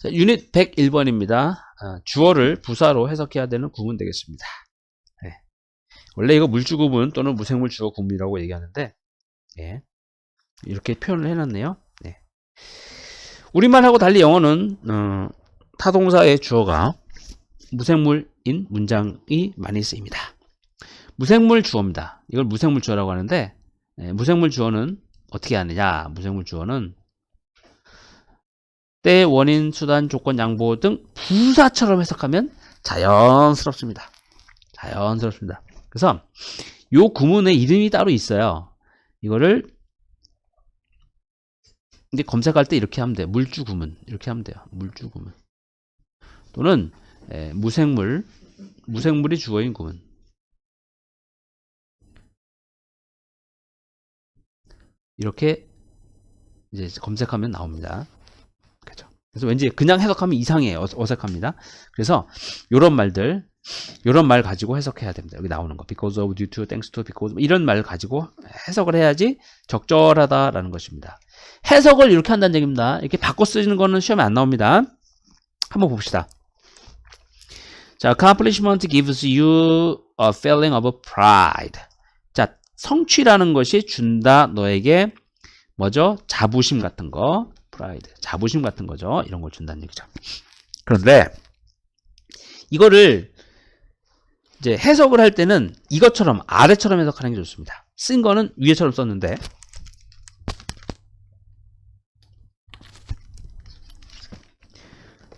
자, 유닛 101번입니다. 아, 주어를 부사로 해석해야 되는 구문 되겠습니다. 네. 원래 이거 물주 구문 또는 무생물 주어 구문이라고 얘기하는데 예. 이렇게 표현을 해놨네요. 네. 우리말하고 달리 영어는 어, 타동사의 주어가 무생물인 문장이 많이 쓰입니다. 무생물 주어입니다. 이걸 무생물 주어라고 하는데 예, 무생물 주어는 어떻게 하느냐? 무생물 주어는 때, 원인, 수단, 조건, 양보 등 부사처럼 해석하면 자연스럽습니다. 자연스럽습니다. 그래서 요 구문의 이름이 따로 있어요. 이거를 근데 검색할 때 이렇게 하면 돼요. 물주 구문 이렇게 하면 돼요. 물주 구문 또는 에, 무생물 무생물이 주어인 구문 이렇게 이제 검색하면 나옵니다. 그래서 왠지 그냥 해석하면 이상해요. 어서- 어색합니다. 그래서 요런 말들, 요런 말 가지고 해석해야 됩니다. 여기 나오는 거. because of, due to, thanks to, because 뭐 이런 말 가지고 해석을 해야지 적절하다라는 것입니다. 해석을 이렇게 한다는 얘기입니다. 이렇게 바꿔 쓰는 거는 시험에 안 나옵니다. 한번 봅시다. 자, accomplishment gives you a feeling of pride. 자, 성취라는 것이 준다 너에게 뭐죠? 자부심 같은 거, pride, 자부심 같은 거죠. 이런 걸 준다는 얘기죠. 그런데 이거를 이제 해석을 할 때는 이것처럼 아래처럼 해석하는 게 좋습니다. 쓴 거는 위에처럼 썼는데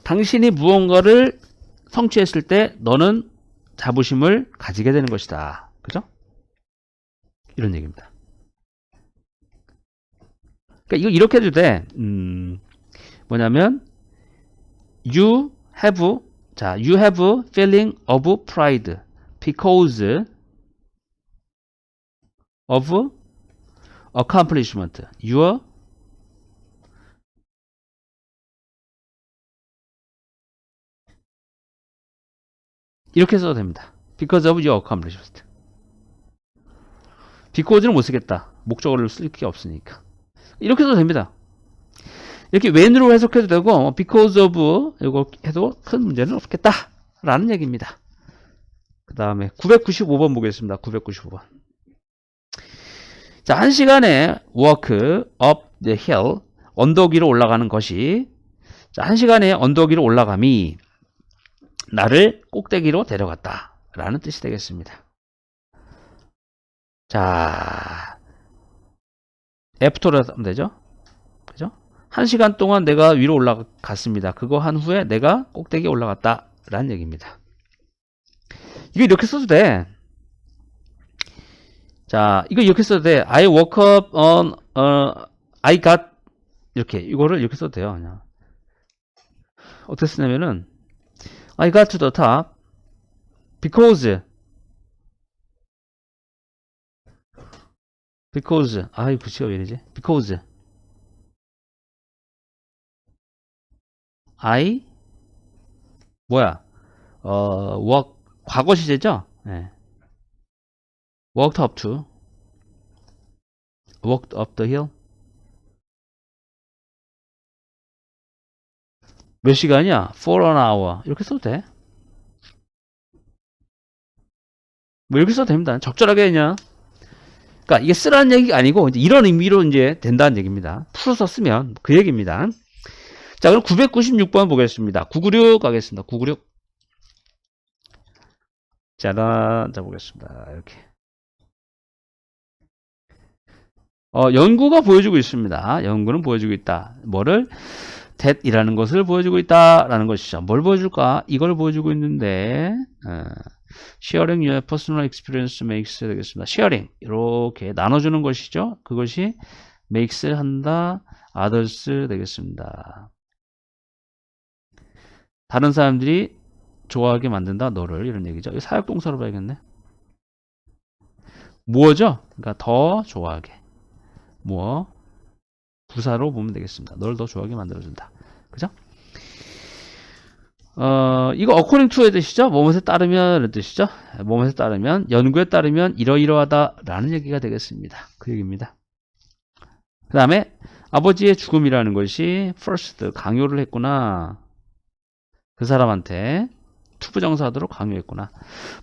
당신이 무언가를 성취했을 때 너는 자부심을 가지게 되는 것이다. 그죠? 이런 얘기입니다. 그러니까 이거 이렇게 해도 돼. 음, 뭐냐면 you have 자, you have feeling of pride because of accomplishment. Your 이렇게 써도 됩니다. Because of your accomplishment. Because는 못 쓰겠다. 목적어를 쓸 게 없으니까. 이렇게 써도 됩니다. 이렇게 when으로 해석해도 되고 어, because of 이거 해도 큰 문제는 없겠다. 라는 얘기입니다. 그 다음에 995번 보겠습니다. 995번. 자, 한 시간에 walk up the hill 언덕 위로 올라가는 것이 자, 한 시간에 언덕 위로 올라감이 나를 꼭대기로 데려갔다. 라는 뜻이 되겠습니다. 자, 애프터로 하면 되죠? 그죠? 한 시간 동안 내가 위로 올라갔습니다. 그거 한 후에 내가 꼭대기에 올라갔다. 라는 얘기입니다. 이거 이렇게 써도 돼. 자, 이거 이렇게 써도 돼. I woke up on, 어, I got, 이렇게. 이거를 이렇게 써도 돼요. 그냥. 어떻게 쓰냐면은, I got to the top because because 아이 구치가 왜 이러지? because I 뭐야? 어 work 과거 시제죠? 네. walked up to walked up the hill 몇 시간이야? for an hour 이렇게 써도 돼. 뭐 이렇게 써도 됩니다. 적절하게 그냥 그러니까 이게 쓰라는 얘기가 아니고 이제 이런 의미로 이제 된다는 얘기입니다. 풀어서 쓰면 그 얘기입니다. 자, 그럼 996번 보겠습니다. 996 가겠습니다. 996. 짜란, 자 보겠습니다. 이렇게. 어, 연구가 보여주고 있습니다. 연구는 보여주고 있다. 뭐를? that이라는 것을 보여주고 있다라는 것이죠. 뭘 보여줄까? 이걸 보여주고 있는데, 어, sharing your personal experience makes 되겠습니다. sharing 이렇게 나눠주는 것이죠. 그것이 makes 한다, others 되겠습니다. 다른 사람들이 좋아하게 만든다 너를 이런 얘기죠. 이 사역 동사로 봐야겠네. 뭐죠? 그러니까 더 좋아하게. 뭐 부사로 보면 되겠습니다. 널 더 좋아하게 만들어준다. 그죠? 어, 이거 according to의 뜻이죠? 뭐뭐에 따르면 뜻이죠? 뭐뭐에 따르면, 연구에 따르면 이러이러하다 라는 얘기가 되겠습니다. 그 얘기입니다. 그 다음에 아버지의 죽음이라는 것이 first 강요를 했구나. 그 사람한테 투부정사하도록 강요했구나.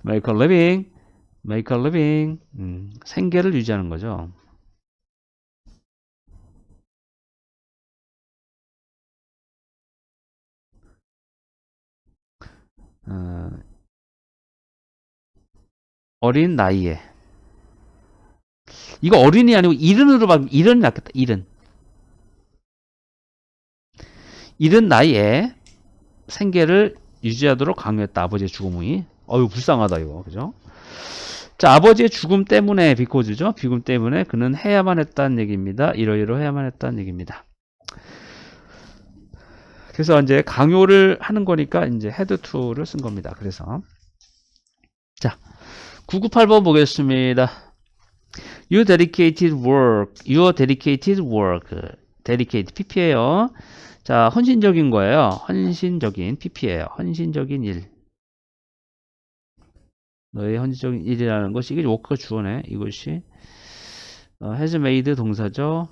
make a living, make a living. 음, 생계를 유지하는 거죠. 어, 어린 나이에. 이거 어린이 아니고 이른으로 봐 이른이 낫겠다 이른. 이른 나이에 생계를 유지하도록 강요했다 아버지의 죽음이. 어유 불쌍하다 이거. 그죠? 자 아버지의 죽음 때문에 비코즈죠? 죽음 때문에 그는 해야만 했다는 얘기입니다. 이러이러 해야만 했다는 얘기입니다 그래서 이제 강요를 하는 거니까 이제 헤드 투를 쓴 겁니다 그래서 자 998번 보겠습니다 You dedicated work, your dedicated work, dedicate pp예요. 자, 헌신적인 거예요. 헌신적인 pp예요. 헌신적인 일. 너의 헌신적인 일이라는 것이 이게 워크가 주어네. 이것이 어, has made 동사죠.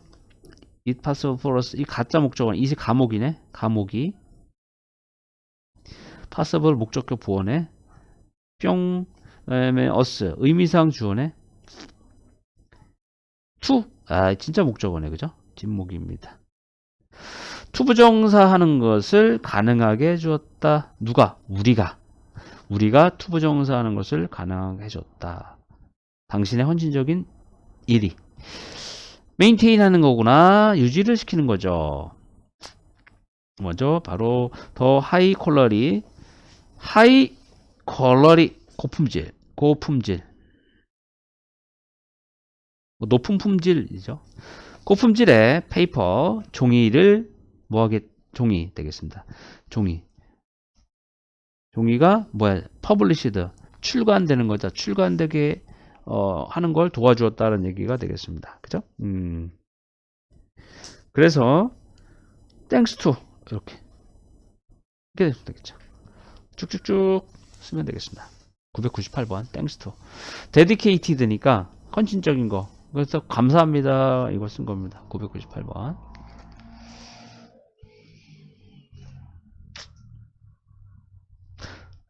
It possible 이 가짜 목적어는 이게 감옥이네. 감옥이 possible 목적격 보어네. 뿅 그다음에 us 의미상 주어네. 투. 아, 진짜 목적어네. 그죠? 뒷목입니다. 투부정사 하는 것을 가능하게 해주었다. 누가? 우리가. 우리가 투부정사 하는 것을 가능하게 해줬다. 당신의 헌신적인 일이. 메인테인 하는 거구나. 유지를 시키는 거죠. 먼저 바로 더 하이 퀄러리 하이 퀄러리 고품질 고품질 뭐 높은 품질이죠. 고품질의 페이퍼 종이를 뭐하게 종이 되겠습니다. 종이 종이가 뭐야 퍼블리시드 출간되는 거죠. 출간되게 어, 하는 걸 도와주었다는 얘기가 되겠습니다. 그죠? 음. 그래서 thanks to 이렇게 이렇게 되면 되겠죠. 쭉쭉쭉 쓰면 되겠습니다. 998번 thanks to dedicated니까 헌신적인 거 그래서 감사합니다. 이거 쓴 겁니다. 998번.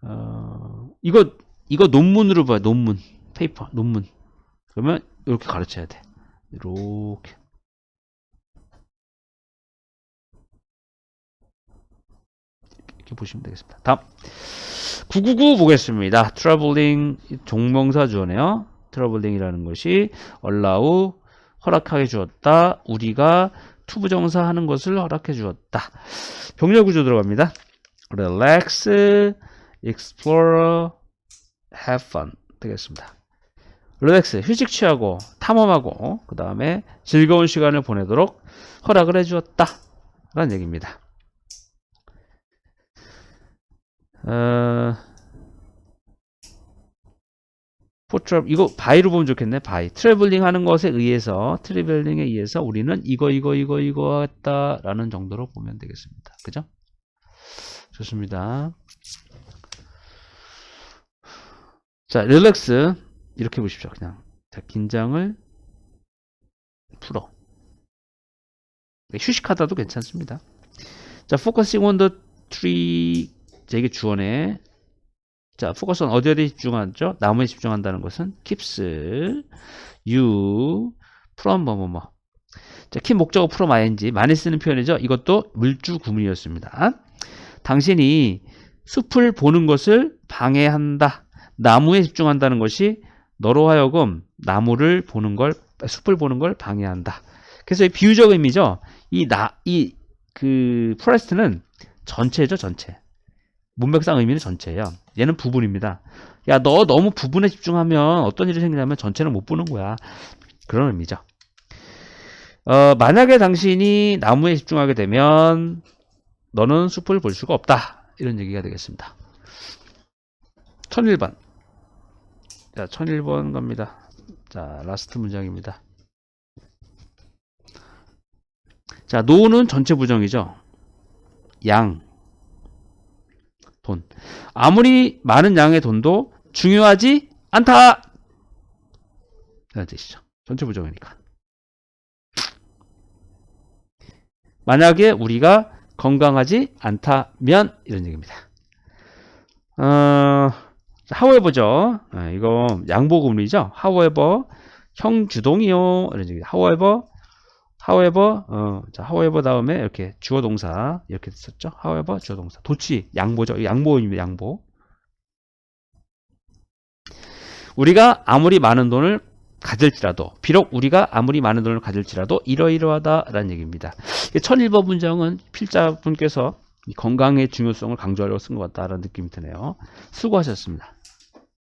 어, 이거 이거 논문으로 봐요. 논문. 페이퍼. 논문. 그러면 이렇게 가르쳐야 돼. 이렇게. 이렇게 보시면 되겠습니다. 다음 999 보겠습니다. traveling 종명사 주어네요. 트러블링이라는 것이 allow 허락하게 주었다. 우리가 투부정사 하는 것을 허락해 주었다. 병렬 구조 들어갑니다. relax, explore, have fun 되겠습니다. Relax 휴식 취하고 탐험하고 그 다음에 즐거운 시간을 보내도록 허락을 해 주었다. 라는 얘기입니다. 어, 포트라 이거 바이로 보면 좋겠네. 바이. 트래블링 하는 것에 의해서 트래블링에 의해서 우리는 이거 이거 이거 이거 했다 라는 정도로 보면 되겠습니다. 그죠? 좋습니다. 자, 릴렉스 이렇게 보십시오. 그냥 자, 긴장을 풀어. 휴식하다도 괜찮습니다. 자, focusing on the tree 자, 이게 주어네. 자, 포커스는 어디에 집중하죠? 나무에 집중한다는 것은 keeps you from 뭐뭐뭐. 뭐. 자, keep 목적어 from ing 많이 쓰는 표현이죠. 이것도 물주 구문이었습니다. 당신이 숲을 보는 것을 방해한다. 나무에 집중한다는 것이 너로 하여금 나무를 보는 걸 숲을 보는 걸 방해한다. 그래서 이 비유적 의미죠. 이 나 이그 포레스트는 전체죠, 전체. 문맥상 의미는 전체예요. 얘는 부분입니다. 야, 너 너무 부분에 집중하면 어떤 일이 생기냐면 전체는 못 보는 거야. 그런 의미죠. 어, 만약에 당신이 나무에 집중하게 되면 너는 숲을 볼 수가 없다. 이런 얘기가 되겠습니다. 1001번. 자, 1001번 갑니다. 자, 라스트 문장입니다. 자, 노는 전체 부정이죠. 양. 돈. 아무리 많은 양의 돈도 중요하지 않다. 라는 뜻이죠. 전체 부정이니까. 만약에 우리가 건강하지 않다면 이런 얘기입니다. 어, however죠. 아, 이거 양보금리죠. however 형 주동이요. 이런 얘기. however however 어, 자, however 다음에 이렇게 주어 동사 이렇게 썼죠. however 주어 동사. 도치 양보죠. 양보입니다. 양보. 우리가 아무리 많은 돈을 가질지라도 비록 우리가 아무리 많은 돈을 가질지라도 이러이러하다라는 얘기입니다. 1001번 문장은 필자분께서 이 건강의 중요성을 강조하려고 쓴 것 같다라는 느낌이 드네요. 수고하셨습니다.